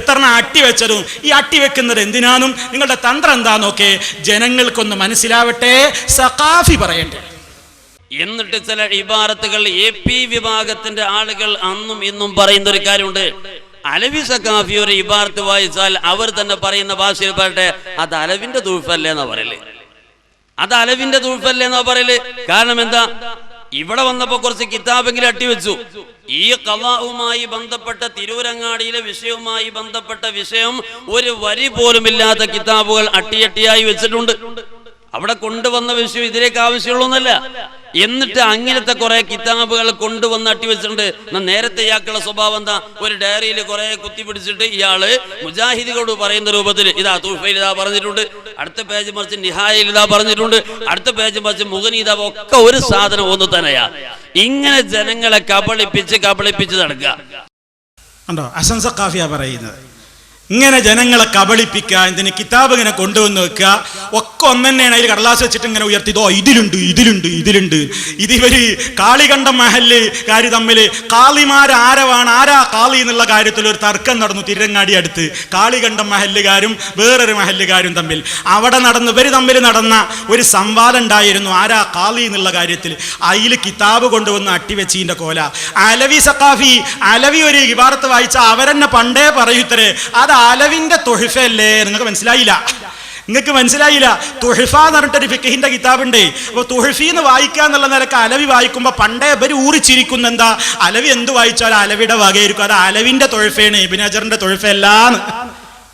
എത്ര അട്ടി വെച്ചതും ഈ അട്ടി വെക്കുന്നത് എന്തിനാന്നും നിങ്ങളുടെ തന്ത്രം എന്താന്നൊക്കെ ജനങ്ങൾക്കൊന്ന് മനസ്സിലാവട്ടെ സഖാഫി പറയട്ടെ. എന്നിട്ട് ചില ഇബാറത്തുകൾ എ പി വിഭാഗത്തിന്റെ ആളുകൾ അന്നും ഇന്നും പറയുന്ന ഒരു കാര്യമുണ്ട്. അലവി സഖാഫി ഒരു ഇബാറത്ത് വായിച്ചാൽ അവർ തന്നെ പറയുന്ന ഭാഷയിൽ പറയട്ടെ അത് അലവിന്റെ തൂഫല്ലേ എന്നാ പറയൽ? അത് അലവിന്റെ തൂഫല്ലേ എന്നാ പറയൽ? കാരണം എന്താ? ഇവിടെ വന്നപ്പോ കുറച്ച് കിതാബെങ്കിലും അട്ടിവെച്ചു ഈ കലാവുമായി ബന്ധപ്പെട്ട തിരൂരങ്ങാടിയിലെ വിഷയവുമായി ബന്ധപ്പെട്ട വിഷയം ഒരു വരി പോലും ഇല്ലാത്ത കിതാബുകൾ അട്ടിയട്ടിയായി വെച്ചിട്ടുണ്ട്. അവിടെ കൊണ്ടുവന്ന വിഷയം ഇതിലേക്ക് ആവശ്യമുള്ളൊന്നല്ല. എന്നിട്ട് അങ്ങനത്തെ കുറെ കിതാബുകൾ കൊണ്ടുവന്ന് അട്ടിവെച്ചിട്ടുണ്ട് നേരത്തെ ഇയാൾക്കുള്ള സ്വഭാവം എന്താ? ഒരു ഡയറിയിൽ കുറെ കുത്തി പിടിച്ചിട്ട് ഇയാൾ മുജാഹിദികളോട് പറയുന്ന രൂപത്തിൽ ഇതാ തൂഫയിൽ ഇതാ പറഞ്ഞിട്ടുണ്ട്. അടുത്ത പേജ് മറിച്ച് നിഹായിൽ ഇതാ പറഞ്ഞിട്ടുണ്ട്. അടുത്ത പേജ് മറിച്ച് മുഖനീത ഒക്കെ ഒരു സാധനം ഒന്ന് തന്നെയാ. ഇങ്ങനെ ജനങ്ങളെ കബളിപ്പിച്ച് കബളിപ്പിച്ച് നടക്കുക. പറയുന്നത്. ഇങ്ങനെ ജനങ്ങളെ കബളിപ്പിക്കുക ഇതിന് കിതാബ് ഇങ്ങനെ കൊണ്ടുവന്ന് വെക്കുക. ഒക്കെ ഒന്നെന്നെയാണ് അതിൽ കടലാസ് വെച്ചിട്ട് ഇങ്ങനെ ഉയർത്തി. ഇതോ ഇതിലുണ്ട് ഇതിലുണ്ട് ഇതിലുണ്ട്. ഇത് ഇവർ കാളികണ്ഠ മഹൽ കാര്യം തമ്മിൽ കാളിമാരാരവാണ് ആരാ കാളി എന്നുള്ള കാര്യത്തിൽ ഒരു തർക്കം നടന്നു തിരങ്ങാടി അടുത്ത്. കാളികണ്ഠ മഹല്ലുകാരും വേറൊരു മഹല്ലുകാരും തമ്മിൽ. അവിടെ നടന്ന് ഇവർ തമ്മിൽ നടന്ന ഒരു സംവാദം ഉണ്ടായിരുന്നു. ആരാ കാളി എന്നുള്ള കാര്യത്തിൽ. അതിൽ കിതാബ് കൊണ്ടുവന്ന് അട്ടിവെച്ചീന്റെ കോല. അലവി സഖാഫി അലവി ഒരു ഇബാറത്ത് വായിച്ച അവരെന്നെ പണ്ടേ പറയൂത്തരെ അത് അലവിന്റെ തൊഹിഫല്ലേ നിങ്ങൾക്ക് മനസ്സിലായില്ല. നിങ്ങൾക്ക് മനസ്സിലായില്ല? തുഹിഫ എന്ന് പറഞ്ഞിട്ടൊരു ഫിക്കഹിന്റെ കിതാബുണ്ട്. അപ്പൊ തുഹിഫി എന്ന് വായിക്കുക എന്നുള്ള നിലയ്ക്ക് അലവി വായിക്കുമ്പോൾ പണ്ടേ ഇവർ ഊറിച്ചിരിക്കുന്ന എന്താ? അലവി എന്ത് വായിച്ചാലും അലവിയുടെ വകയായിരിക്കും. അത് അലവിന്റെ തൊഴിഫയാണ് ഇബിനജറിന്റെ തൊഴിഫല്ലാന്ന്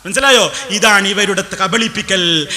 മനസ്സിലായോ? ഇതാണ് ഇവരുടെ കബളിപ്പിക്കൽ